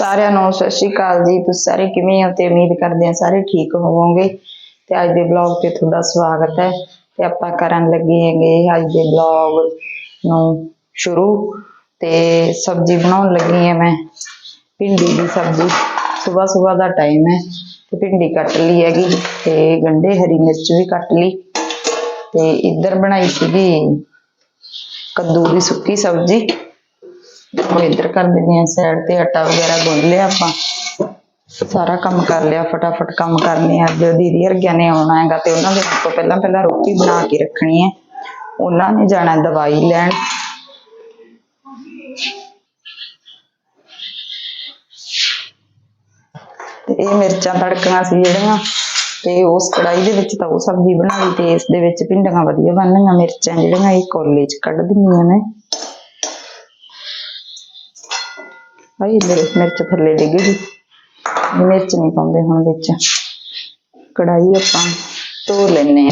ਸਾਰਿਆਂ ਨੂੰ ਸਤਿ ਸ਼੍ਰੀ ਅਕਾਲ ਜੀ। ਤੁਸੀਂ ਸਾਰੇ ਕਿਵੇਂ ਹੋ ਤੇ ਉਮੀਦ ਕਰਦੇ ਹਾਂ ਸਾਰੇ ਠੀਕ ਹੋਵੋਗੇ। ਤੇ ਅੱਜ ਦੇ ਬਲੌਗ ਤੇ ਤੁਹਾਡਾ ਸਵਾਗਤ ਹੈ। ਤੇ ਆਪਾਂ ਕਰਨ ਲੱਗੇ ਹੈਗੇ ਅੱਜ ਦੇ ਬਲੌਗ ਨੂੰ ਸ਼ੁਰੂ। ਤੇ ਸਬਜ਼ੀ ਬਣਾਉਣ ਲੱਗੀ ਹਾਂ ਮੈਂ। ਭਿੰਡੀ ਦੀ ਸਬਜ਼ੀ। ਸਵੇਰ ਸਵੇਰ ਦਾ ਟਾਈਮ ਹੈ। ਤੇ ਭਿੰਡੀ ਕੱਟ ਲਈ ਹੈਗੀ। ਤੇ ਗੰਢੇ ਹਰੀ ਮਿਰਚ ਵੀ ਕੱਟ ਲਈ। ਤੇ ਇੱਧਰ ਬਣਾਈ ਸੀਗੀ ਕੱਦੂ ਦੀ ਸੁੱਕੀ ਸਬਜ਼ੀ। ਉਹ ਇੱਧਰ ਕਰ ਦਿੰਦੇ ਆ ਸਾਈਡ ਤੇ ਆਟਾ ਵਗੈਰਾ ਗੁੰਨ ਲਿਆ ਆਪਾਂ। ਸਾਰਾ ਕੰਮ ਕਰ ਲਿਆ, ਫਟਾਫਟ ਕੰਮ ਕਰਨੇ ਆ। ਅੱਜ ਦੀਦੀ ਵਰਗਿਆਂ ਨੇ ਆਉਣਾ ਹੈਗਾ ਤੇ ਉਹਨਾਂ ਦੇ ਤੋਂ ਪਹਿਲਾਂ ਪਹਿਲਾਂ ਰੋਟੀ ਬਣਾ ਕੇ ਰੱਖਣੀ ਹੈ। ਉਹਨਾਂ ਨੇ ਜਾਣਾ ਦਵਾਈ ਲੈਣ। ਤੇ ਇਹ ਮਿਰਚਾਂ ਤੜਕੀਆਂ ਸੀ ਜਿਹੜੀਆਂ, ਤੇ ਉਸ ਕੜਾਈ ਦੇ ਵਿੱਚ ਤਾਂ ਉਹ ਸਬਜ਼ੀ ਬਣਾ ਲਈ ਤੇ ਇਸ ਦੇ ਵਿੱਚ ਭਿੰਡੀਆਂ ਵਧੀਆ ਬਣਨੀਆਂ ਮਿਰਚਾਂ ਜਿਹੜੀਆਂ ਇਹ ਕੋਲੇ 'ਚ ਕੱਢ ਦਿੰਦੀਆਂ ਮੈਂ ਭਾਈ ਮੇਰੇ ਮਿਰਚ ਥੱਲੇ ਡਿੱਗ ਗਈ। ਮਿਰਚ ਨਹੀਂ ਪਾਉਂਦੇ ਹੁਣ ਵਿੱਚ। ਕੜਾਈ ਆਪਾਂ ਧੋ ਲੈਨੇ ਆ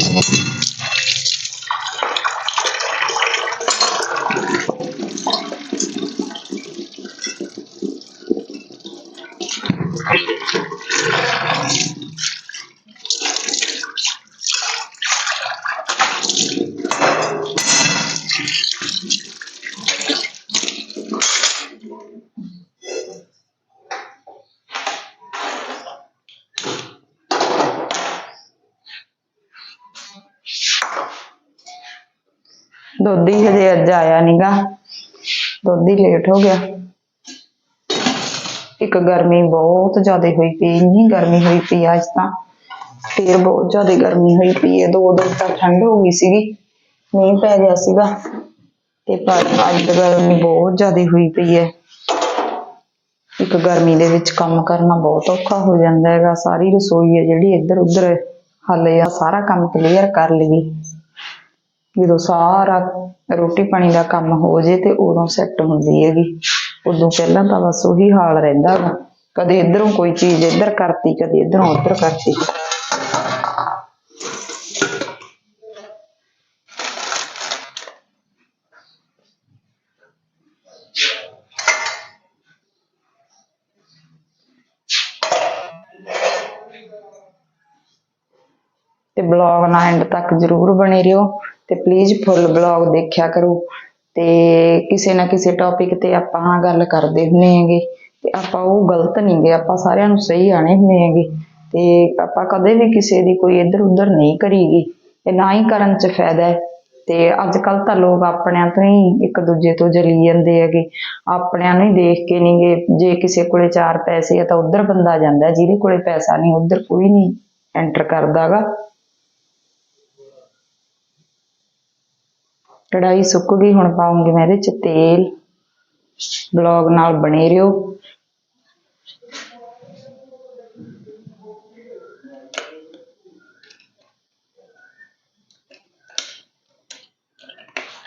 ਦੁੱਧ ਹੀ ਹਜੇ ਅੱਜ ਆਇਆ ਨਹੀਂਗਾ ਦੁੱਧ ਹੀ ਲੇਟ ਹੋ ਗਿਆ। ਇੱਕ ਗਰਮੀ ਬਹੁਤ ਜ਼ਿਆਦਾ ਹੋਈ ਪਈ, ਇੰਨੀ ਗਰਮੀ ਹੋਈ ਪਈ ਅੱਜ ਤਾਂ। ਫੇਰ ਬਹੁਤ ਜ਼ਿਆਦਾ ਗਰਮੀ ਹੋਈ ਪਈ ਹੈ ਦੋ ਦਿਨ ਤੱਕ ਠੰਡ ਹੋ ਗਈ ਸੀਗੀ, ਮੀਂਹ ਪੈ ਗਿਆ ਸੀਗਾ। ਤੇ ਪਰ ਅੱਜ ਤਾਂ ਗਰਮੀ ਬਹੁਤ ਜ਼ਿਆਦਾ ਹੋਈ ਪਈ ਹੈ ਇੱਕ ਗਰਮੀ ਦੇ ਵਿੱਚ ਕੰਮ ਕਰਨਾ ਬਹੁਤ ਔਖਾ ਹੋ ਜਾਂਦਾ ਹੈਗਾ। ਸਾਰੀ ਰਸੋਈ ਹੈ ਜਿਹੜੀ ਇੱਧਰ ਉੱਧਰ ਹਾਲੇ ਆ, ਸਾਰਾ ਕੰਮ ਕਲੀਅਰ ਕਰ ਲਈਏ। ਜਦੋਂ ਸਾਰਾ ਰੋਟੀ ਪਾਣੀ ਦਾ ਕੰਮ ਹੋ ਜੇ ਤੇ ਉਦੋਂ ਸੈੱਟ ਹੁੰਦੀ ਹੈਗੀ। ਉਦੋਂ ਪਹਿਲਾਂ ਤਾਂ ਬਸ ਉਹੀ ਹਾਲ ਰਹਿੰਦਾ ਵਾ ਕਦੇ ਇਧਰੋਂ ਕੋਈ ਚੀਜ਼ ਇੱਧਰ ਕਰਤੀ, ਕਦੇ ਇਧਰੋਂ ਉੱਧਰ ਕਰਤੀ। ਤੇ ਬਲੌਗ ਨਾ ਐਂਡ ਤੱਕ ਜਰੂਰ ਬਣੇ ਰਹੋ ਤੇ ਪਲੀਜ਼ ਫੁੱਲ ਬਲੌਗ ਦੇਖਿਆ ਕਰੋ ਤੇ ਕਿਸੇ ਨਾ ਕਿਸੇ ਟੌਪਿਕ ਤੇ ਆਪਾਂ ਗੱਲ ਕਰਦੇ ਹੁੰਨੇ ਹੈਗੇ ਤੇ ਆਪਾਂ ਉਹ ਗਲਤ ਨਹੀਂ ਗੇ ਆਪਾਂ ਸਾਰਿਆਂ ਨੂੰ ਸਹੀ ਆਣੇ ਹੁੰਨੇ ਹੈਗੇ ਤੇ ਆਪਾਂ ਕਦੇ ਵੀ ਕਿਸੇ ਦੀ ਕੋਈ ਇੱਧਰ ਉੱਧਰ ਨਹੀਂ ਕਰੀਗੀ ਤੇ ਨਾ ਹੀ ਕਰਨ ਚ ਫਾਇਦਾ ਹੈ ਤੇ ਅੱਜ ਕੱਲ ਤਾਂ ਲੋਕ ਆਪਣਿਆਂ ਤੋਂ ਹੀ ਇੱਕ ਦੂਜੇ ਤੋਂ ਜਲੀ ਜਾਂਦੇ ਹੈਗੇ, ਆਪਣਿਆਂ ਨੂੰ ਹੀ ਦੇਖ ਕੇ ਨਹੀਂਗੇ, ਜੇ ਕਿਸੇ ਕੋਲੇ ਚਾਰ ਪੈਸੇ ਆ ਤਾਂ ਉੱਧਰ ਬੰਦਾ ਜਾਂਦਾ, ਜਿਹਦੇ ਕੋਲੇ ਪੈਸਾ ਨਹੀਂ, ਉੱਧਰ ਕੋਈ ਨਹੀਂ ਐਂਟਰ ਕਰਦਾਗਾ ਕੜਾਈ ਸੁੱਕ ਗਈ, ਹੁਣ ਪਾਉਂਗੀ ਮੈਂ ਇਹਦੇ ਚ ਤੇਲ। ਬਲੌਗ ਨਾਲ ਬਣੇ ਰਹੋ।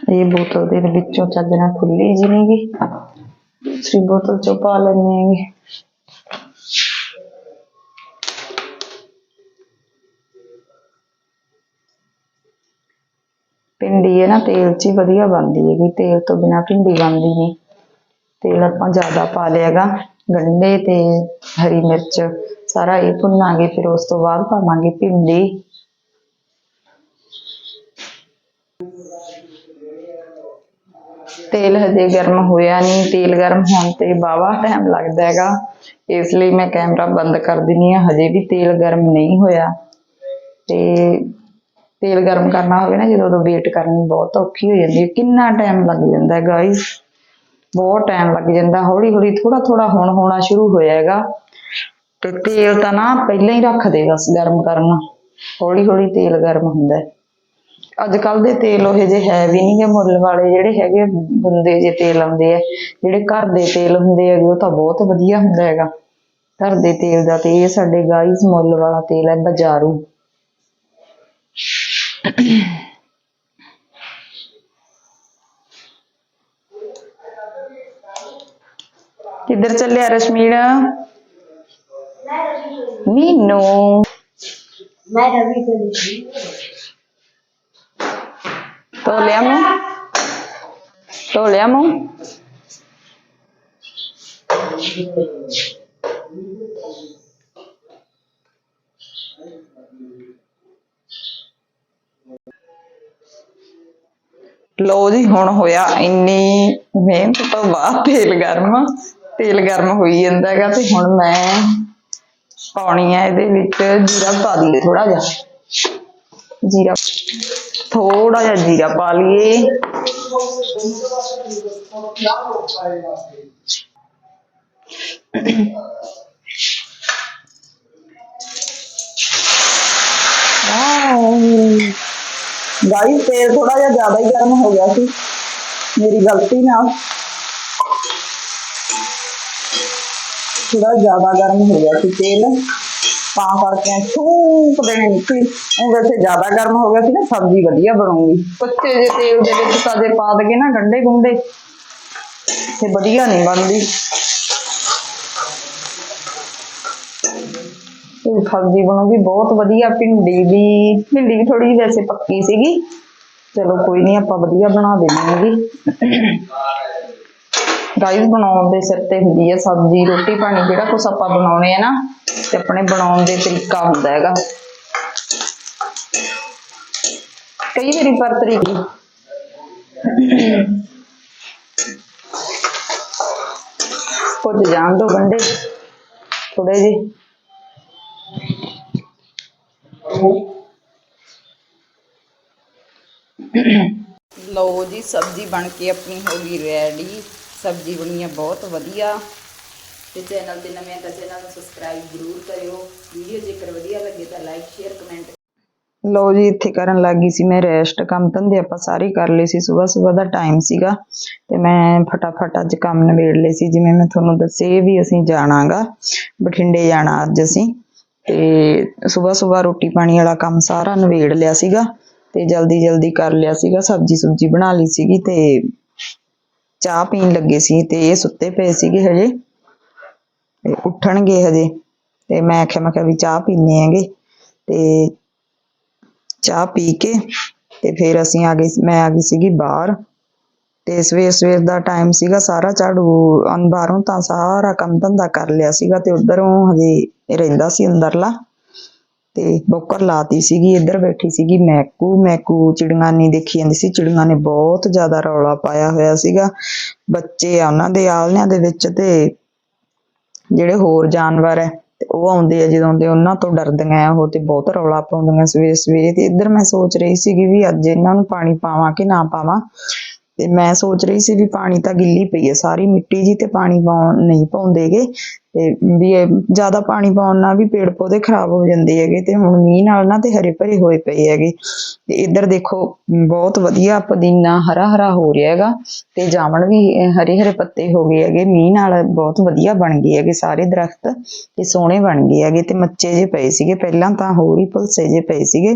ਇਹ ਬੋਤਲ ਦੇ ਵਿੱਚੋਂ ਚੱਜ ਨਾਲ ਖੁੱਲੀ ਜੀ ਨੀ ਗੀ ਦੂਸਰੀ ਬੋਤਲ ਚੋਂ ਪਾ ਲੈਣੇ ਹੈਗੇ। ਭਿੰਡੀ ਹੈ ਨਾ, ਤੇਲ 'ਚ ਹੀ ਵਧੀਆ ਬਣਦੀ ਹੈਗੀ। ਤੇਲ ਤੋਂ ਬਿਨਾ ਭਿੰਡੀ ਬਣਦੀ ਨਹੀਂ। ਤੇਲ ਆਪਾਂ ਜ਼ਿਆਦਾ ਪਾ ਲਿਆਗਾ ਗੰਢੇ ਤੇ ਹਰੀ ਮਿਰਚ, ਸਾਰਾ ਇਹ ਭੁੰਨਾਂਗੇ, ਫਿਰ ਉਸ ਤੋਂ ਬਾਅਦ ਪਾਵਾਂਗੇ ਭਿੰਡੀ। ਤੇਲ ਹਜੇ ਗਰਮ ਹੋਇਆ ਨਹੀਂ। ਤੇਲ ਗਰਮ ਹੋਣ ਤੇ ਬਾਵਾ ਟਾਈਮ ਲੱਗਦਾ ਹੈਗਾ। ਇਸ ਲਈ ਮੈਂ ਕੈਮਰਾ ਬੰਦ ਕਰ ਦਿੰਨੀ ਆ ਹਜੇ ਵੀ ਤੇਲ ਗਰਮ ਨਹੀਂ ਹੋਇਆ। ਤੇ ਤੇਲ ਗਰਮ ਕਰਨਾ ਹੋਵੇ ਨਾ, ਜਦੋਂ ਉਦੋਂ ਵੇਟ ਕਰਨੀ ਬਹੁਤ ਔਖੀ ਹੋ ਜਾਂਦੀ ਹੈ। ਕਿੰਨਾ ਟਾਈਮ ਲੱਗ ਜਾਂਦਾ ਹੈ ਗਾਇਸ ਬਹੁਤ ਟਾਈਮ ਲੱਗ ਜਾਂਦਾ। ਹੌਲੀ ਹੌਲੀ ਥੋੜਾ ਥੋੜਾ ਹੁਣ ਹੋਣਾ ਸ਼ੁਰੂ ਹੋਇਆ ਹੈਗਾ ਤੇ ਤੇਲ ਤਾਂ ਨਾ ਪਹਿਲਾਂ ਹੀ ਰੱਖ ਦੇ ਬਸ ਗਰਮ ਕਰਨਾ। ਹੌਲੀ ਹੌਲੀ ਤੇਲ ਗਰਮ ਹੁੰਦਾ ਹੈ। ਅੱਜ ਕੱਲ ਦੇ ਤੇਲ ਉਹ ਜਿਹੇ ਹੈ ਵੀ ਨਹੀਂ ਗੇ ਮੁੱਲ ਵਾਲੇ ਜਿਹੜੇ ਹੈਗੇ ਬੰਦੇ ਜੇ ਤੇਲ ਆਉਂਦੇ ਆ, ਜਿਹੜੇ ਘਰ ਦੇ ਤੇਲ ਹੁੰਦੇ ਹੈਗੇ, ਉਹ ਤਾਂ ਬਹੁਤ ਵਧੀਆ ਹੁੰਦਾ ਹੈਗਾ। ਘਰ ਦੇ ਤੇਲ ਦਾ ਤੇ ਇਹ ਸਾਡੇ ਗਾਈਸ ਮੁੱਲ ਵਾਲਾ ਤੇਲ ਹੈ ਬਾਜ਼ਾਰੂ। ਕਿੱਧਰ ਚੱਲਿਆ ਰਸ਼ਮੀਨ ਮੀਨੂ। ਮੈਂ ਰਵੀ ਤੋਂ ਲਿਆ ਮੂੰ ਤੋ ਲਿਆ ਮੂੰ ਲੋ ਜੀ, ਹੁਣ ਹੋਇਆ ਇੰਨੀ ਮਿਹਨਤ ਤੋਂ ਬਾਅਦ ਤੇਲ ਗਰਮ ਤੇਲ ਗਰਮ ਹੋਈ ਜਾਂਦਾ ਤੇ ਹੁਣ ਮੈਂ ਪਾਉਣੀ ਹੈ ਇਹਦੇ ਵਿੱਚ ਜੀਰਾ ਪਾ ਦਈਏ ਥੋੜਾ ਜਿਹਾ। ਜੀਰਾ ਥੋੜਾ ਜਿਹਾ ਜੀਰਾ ਪਾ ਲਈਏ। ਗਾਈਸ ਤੇਲ ਥੋੜਾ ਜਿਹਾ ਜ਼ਿਆਦਾ ਹੀ ਗਰਮ ਹੋ ਗਿਆ ਸੀ। ਮੇਰੀ ਗਲਤੀ ਨਾਲ। ਥੋੜਾ ਜ਼ਿਆਦਾ ਗਰਮ ਹੋ ਗਿਆ ਸੀ ਤੇਲ। ਤਾਂ ਕਰਕੇ ਛੂਕ ਦੇਣੇ ਨਿਕਲੀ ਉਹ ਵੈਸੇ ਜ਼ਿਆਦਾ ਗਰਮ ਹੋ ਗਿਆ ਸੀ ਨਾ, ਸਬਜ਼ੀ ਵਧੀਆ ਬਣੂਗੀ। ਕੱਚੇ ਜੇ ਤੇਲ ਦੇ ਵਿੱਚ ਤਾਜ਼ੇ ਪਾ ਦਗੇ ਨਾ ਗੰਡੇ ਗੁੰਡੇ, ਤੇ ਵਧੀਆ ਨਹੀਂ ਬਣਦੀ। ਇਹ ਸਬਜ਼ੀ ਬਣੂਗੀ ਬਹੁਤ ਵਧੀਆ, ਭਿੰਡੀ ਦੀ ਭਿੰਡੀ ਵੀ ਥੋੜੀ ਜਿਹੀ ਵੈਸੇ ਪੱਕੀ ਸੀਗੀ। ਚਲੋ ਕੋਈ ਨਹੀਂ ਆਪਾਂ ਵਧੀਆ ਬਣਾ ਦੇਵਾਂਗੇ। ਰਾਈਸ ਬਣਾਉਣ ਦੇ ਸਿਰ ਤੇ ਹੁੰਦੀ ਹੈ ਸਬਜ਼ੀ, ਰੋਟੀ ਪਾਣੀ, ਜਿਹੜਾ ਕੁਛ ਆਪਾਂ ਬਣਾਉਣੇ ਆ ਨਾ, ਤੇ ਆਪਣੇ ਬਣਾਉਣ ਦੇ ਤਰੀਕਾ ਹੁੰਦਾ ਹੈਗਾ। ਕਈ ਵਾਰੀ ਪਰ ਤਰੀਕੇ ਕੁਝ ਜਾਣ ਦੋ ਗੰਡੇ ਥੋੜੇ ਜਿਹੇ। ਲਓ ਜੀ, ਸਬਜ਼ੀ ਬਣ ਕੇ ਆਪਣੀ ਹੋ ਗਈ ਰੈਡੀ ਸਬਜ਼ੀ ਬਣੀ ਹੈ ਬਹੁਤ ਵਧੀਆ। ਤੇ ਚੈਨਲ ਤੇ ਨਵੇਂ ਤਾਂ ਚੈਨਲ ਨੂੰ ਸਬਸਕ੍ਰਾਈਬ ਜ਼ਰੂਰ ਕਰਿਓ। ਵੀਡੀਓ ਜੇਕਰ ਵਧੀਆ ਲੱਗੇ ਤਾਂ ਲਾਈਕ ਸ਼ੇਅਰ ਕਮੈਂਟ ਲਓ ਜੀ, ਇੱਥੇ ਕਰਨ ਲੱਗੀ ਸੀ ਮੈਂ ਰੈਸਟ ਕੰਮ ਧੰਦੇ ਆਪਾਂ ਸਾਰੇ ਕਰ ਲਏ ਸੀ। ਸਵੇਰ ਸਵੇਰ ਦਾ ਟਾਈਮ ਸੀਗਾ ਤੇ ਮੈਂ ਫਟਾਫਟ ਅੱਜ ਕੰਮ ਨਿਬੇੜ ਲਏ ਸੀ। ਜਿਵੇਂ ਮੈਂ ਤੁਹਾਨੂੰ ਦੱਸੇ ਵੀ ਅਸੀਂ ਜਾਣਾਗਾ, ਬਠਿੰਡੇ ਜਾਣਾ ਅੱਜ ਅਸੀਂ। ਤੇ ਸਵੇਰ ਸਵੇਰ ਰੋਟੀ ਪਾਣੀ ਵਾਲਾ ਕੰਮ ਸਾਰਾ ਨਿਬੇੜ ਲਿਆ ਸੀਗਾ ਤੇ ਜਲਦੀ ਜਲਦੀ ਕਰ ਲਿਆ ਸੀਗਾ, ਸਬਜੀ ਸੁਬਜੀ ਬਣਾ ਲਈ ਸੀਗੀ ਤੇ ਚਾਹ ਪੀਣ ਲੱਗੇ ਸੀ ਤੇ ਇਹ ਸੁੱਤੇ ਪਏ ਸੀਗੇ ਹਜੇ ਤੇ ਉੱਠਣਗੇ ਹਜੇ ਤੇ ਮੈਂ ਆਖਿਆ, ਮੈਂ ਕਿਹਾ ਵੀ ਚਾਹ ਪੀਨੇ ਹੈਗੇ ਤੇ ਚਾਹ ਪੀ ਕੇ ਤੇ ਫਿਰ ਅਸੀਂ ਆ ਗਏ ਮੈਂ ਆ ਗਈ ਸੀਗੀ ਬਾਹਰ ਤੇ ਸਵੇਰ ਸਵੇਰ ਦਾ ਟਾਈਮ ਸੀਗਾ ਸਾਰਾ ਝਾੜੂ ਅੰ ਬਾਹਰੋਂ ਤਾਂ ਸਾਰਾ ਕੰਮ ਧੰਦਾ ਕਰ ਲਿਆ ਸੀਗਾ ਤੇ ਉਧਰੋਂ ਹਜੇ ਰਹਿੰਦਾ ਸੀ ਅੰਦਰਲਾ। ਤੇ ਬੋਕਰ ਲਾਤੀ ਸੀਗੀ, ਇੱਧਰ ਬੈਠੀ ਸੀਗੀ ਮੈਕੂ। ਮੈਕੂ ਚਿੜੀਆਂ ਨਹੀਂ ਦੇਖੀ ਜਾਂਦੀ ਸੀ, ਚਿੜੀਆਂ ਨੇ ਬਹੁਤ ਜ਼ਿਆਦਾ ਰੌਲਾ ਪਾਇਆ ਹੋਇਆ ਸੀਗਾ। ਬੱਚੇ ਆ ਉਹਨਾਂ ਦੇ ਆਲਣਿਆਂ ਦੇ ਵਿੱਚ ਤੇ ਜਿਹੜੇ ਹੋਰ ਜਾਨਵਰ ਹੈ ਉਹ ਆਉਂਦੇ ਆ ਜਦੋਂ ਆਉਂਦੇ ਉਹਨਾਂ ਤੋਂ ਡਰਦੀਆਂ ਉਹ ਤੇ ਬਹੁਤ ਰੌਲਾ ਪਾਉਂਦੀਆਂ ਸਵੇਰੇ ਸਵੇਰੇ। ਤੇ ਇੱਧਰ ਮੈਂ ਸੋਚ ਰਹੀ ਸੀਗੀ ਵੀ ਅੱਜ ਇਹਨਾਂ ਨੂੰ ਪਾਣੀ ਪਾਵਾਂ ਕਿ ਨਾ ਪਾਵਾਂ। ਤੇ ਮੈਂ ਸੋਚ ਰਹੀ ਸੀ ਵੀ ਪਾਣੀ ਤਾਂ ਗਿੱਲੀ ਪਈ ਹੈ ਸਾਰੀ ਮਿੱਟੀ ਜੀ ਤੇ ਪਾਣੀ ਪਾਉਣ ਨਹੀਂ ਪਾਉਂਦੇਗੇ। ਤੇ ਵੀ ਇਹ ਜ਼ਿਆਦਾ ਪਾਣੀ ਪਾਉਣ ਨਾਲ ਵੀ ਪੇੜ ਪੌਦੇ ਖਰਾਬ ਹੋ ਜਾਂਦੇ ਹੈਗੇ ਤੇ ਹੁਣ ਮੀਂਹ ਨਾਲ ਨਾ ਤੇ ਹਰੇ ਭਰੇ ਹੋਏ ਪਏ ਹੈਗੇ। ਤੇ ਇੱਧਰ ਦੇਖੋ, ਬਹੁਤ ਵਧੀਆ ਪੁਦੀਨਾ ਹਰਾ ਹਰਾ ਹੋ ਰਿਹਾ ਹੈਗਾ ਤੇ ਜਾਮਣ ਵੀ ਹਰੇ ਹਰੇ ਪੱਤੇ ਹੋ ਗਏ ਹੈਗੇ, ਮੀਂਹ ਨਾਲ ਬਹੁਤ ਵਧੀਆ ਬਣ ਗਏ ਹੈਗੇ ਸਾਰੇ ਦਰਖਤ ਤੇ ਸੋਹਣੇ ਬਣ ਗਏ ਹੈਗੇ ਤੇ ਮੱਚੇ ਜੇ ਪਏ ਸੀਗੇ, ਪਹਿਲਾਂ ਤਾਂ ਹੋਰ ਹੀ ਭੁਲਸੇ ਜੇ ਪਏ ਸੀਗੇ।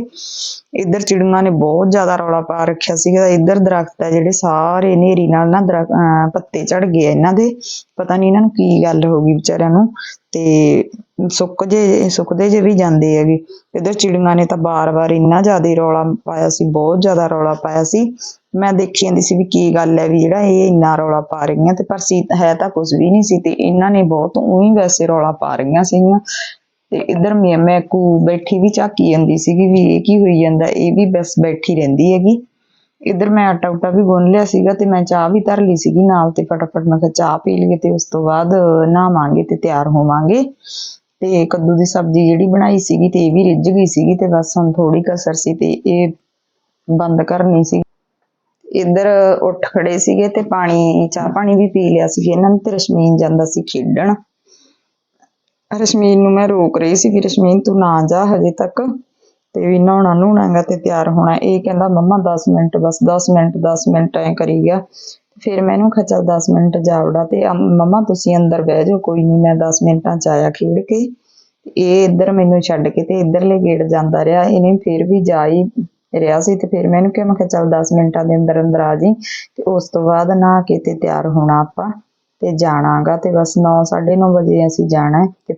ਇੱਧਰ ਚਿੜੀਆਂ ਨੇ ਬਹੁਤ ਜ਼ਿਆਦਾ ਰੌਲਾ ਪਾ ਰੱਖਿਆ ਸੀਗਾ, ਇੱਧਰ ਦਰਖਤ ਹੈ ਜਿਹੜੇ ਸਾਰੇ ਹਨੇਰੀ ਨਾਲ ਨਾ ਦਰਖਤ ਪੱਤੇ ਚੜ ਗਏ ਇਹਨਾਂ ਦੇ, ਪਤਾ ਨਹੀਂ ਇਹਨਾਂ ਨੂੰ ਕੀ ਗੱਲ ਹੋ ਗਈ ਵਿਚਾਰੇ ਵਿਚਾਰਿਆਂ ਨੂੰ ਤੇ ਸੁੱਕ ਜੇ, ਸੁੱਕਦੇ ਜੇ ਵੀ ਜਾਂਦੇ ਹੈਗੇ। ਇੱਧਰ ਚਿੜੀਆਂ ਨੇ ਤਾਂ ਬਾਰ-ਬਾਰ ਇੰਨਾ ਜ਼ਿਆਦਾ ਰੌਲਾ ਪਾਇਆ ਸੀ, ਬਹੁਤ ਜ਼ਿਆਦਾ ਰੌਲਾ ਪਾਇਆ ਸੀ। ਮੈਂ ਦੇਖੀ ਜਾਂਦੀ ਸੀ ਵੀ ਕੀ ਗੱਲ ਹੈ ਵੀ ਜਿਹੜਾ ਇਹ ਇੰਨਾ ਰੌਲਾ ਪਾ ਰਹੀਆਂ ਤੇ ਪਰ ਸੀ, ਹੈ ਤਾਂ ਕੁਝ ਵੀ ਨਹੀਂ ਸੀ ਤੇ ਇਹਨਾਂ ਨੇ ਬਹੁਤ ਉਹੀ ਵੈਸੇ ਰੌਲਾ ਪਾ ਰਹੀਆਂ ਸੀਗੀਆਂ। ਤੇ ਇੱਧਰ ਮੈਂ ਮੈਂ ਕੂ ਬੈਠੀ ਵੀ ਝਾਕੀ ਜਾਂਦੀ ਸੀਗੀ ਵੀ ਇਹ ਕੀ ਹੋਈ ਜਾਂਦਾ, ਇਹ ਵੀ ਬਸ ਬੈਠੀ ਰਹਿੰਦੀ ਹੈਗੀ। ਇੱਧਰ ਮੈਂ ਆਟਾ ਉਟਾ ਵੀ ਗੁੰਨ ਲਿਆ ਸੀਗਾ ਤੇ ਮੈਂ ਚਾਹ ਵੀ ਧਰ ਲਈ ਸੀਗੀ ਨਾਲ ਤੇ ਫਟਾਫਟ ਮੈਂ ਕਿਹਾ ਚਾਹ ਪੀ ਲਈਏ ਤੇ ਉਸ ਤੋਂ ਬਾਅਦ ਨਹਾਵਾਂਗੇ ਤੇ ਤਿਆਰ ਹੋਵਾਂਗੇ। ਤੇ ਕੱਦੂ ਦੀ ਸਬਜ਼ੀ ਜਿਹੜੀ ਬਣਾਈ ਸੀਗੀ ਤੇ ਇਹ ਵੀ ਰਿੱਝ ਗਈ ਸੀਗੀ ਤੇ ਬਸ ਹੁਣ ਥੋੜੀ ਕਸਰ ਸੀ ਤੇ ਇਹ ਬੰਦ ਕਰਨੀ ਸੀ। ਇੱਧਰ ਉੱਠ ਖੜੇ ਸੀਗੇ ਤੇ ਪਾਣੀ, ਚਾਹ ਪਾਣੀ ਵੀ ਪੀ ਲਿਆ ਸੀ ਇਹਨਾਂ ਨੂੰ ਤੇ ਰਸ਼ਮੀਨ ਜਾਂਦਾ ਸੀ ਖੇਡਣ। ਰਸ਼ਮੀਨ ਨੂੰ ਮੈਂ ਰੋਕ ਰਹੀ ਸੀ ਕਿ ਰਸ਼ਮੀਨ ਤੂੰ ਨਾ ਜਾ ਹਜੇ ਤੱਕ। ਤੇ ਵੀ ਨਹਾਉਣਾ ਨਹਾਉਣਾਗਾ ਤੇ ਤਿਆਰ ਹੋਣਾ। ਇਹ ਕਹਿੰਦਾ, ਮੰਮਾ 10 ਮਿੰਟ, ਬਸ 10 ਮਿੰਟ 10 ਮਿੰਟ ਐ ਕਰੀ ਗਿਆ। ਫਿਰ ਮੈਨੂੰ ਕਿਹਾ 10 ਮਿੰਟ ਜਾਵੜਾ ਤੇ ਮੰਮਾ, ਤੁਸੀਂ ਅੰਦਰ ਬਹਿ ਜਾਓ, ਕੋਈ ਨਹੀਂ, ਮੈਂ 10 ਮਿੰਟਾਂ ਚ ਆਇਆ ਖੇਡ ਕੇ। ਇਹ ਇੱਧਰ ਮੈਨੂੰ ਛੱਡ ਕੇ ਤੇ ਇੱਧਰਲੇ ਗੇਟ ਜਾਂਦਾ ਰਿਹਾ। ਇਹਨੇ ਫਿਰ ਵੀ ਜਾਈ ਰਿਹਾ ਸੀ ਤੇ ਫਿਰ ਮੈਨੂੰ ਕਿਹਾ, ਮੈਂ ਕਿਹਾ, ਚੱਲ 10 ਮਿੰਟਾਂ ਦੇ ਅੰਦਰ ਅੰਦਰ ਆ ਜੀ। ਤੇ ਉਸ ਤੋਂ ਬਾਅਦ ਨਹਾ ਕੇ ਤੇ ਤਿਆਰ ਹੋਣਾ ਆਪਾਂ ਤੇ ਜਾਣਾਗਾ ਤੇ ਬਸ 9 9:30 ਵਜੇ ਅਸੀਂ ਜਾਣਾ ਤੇ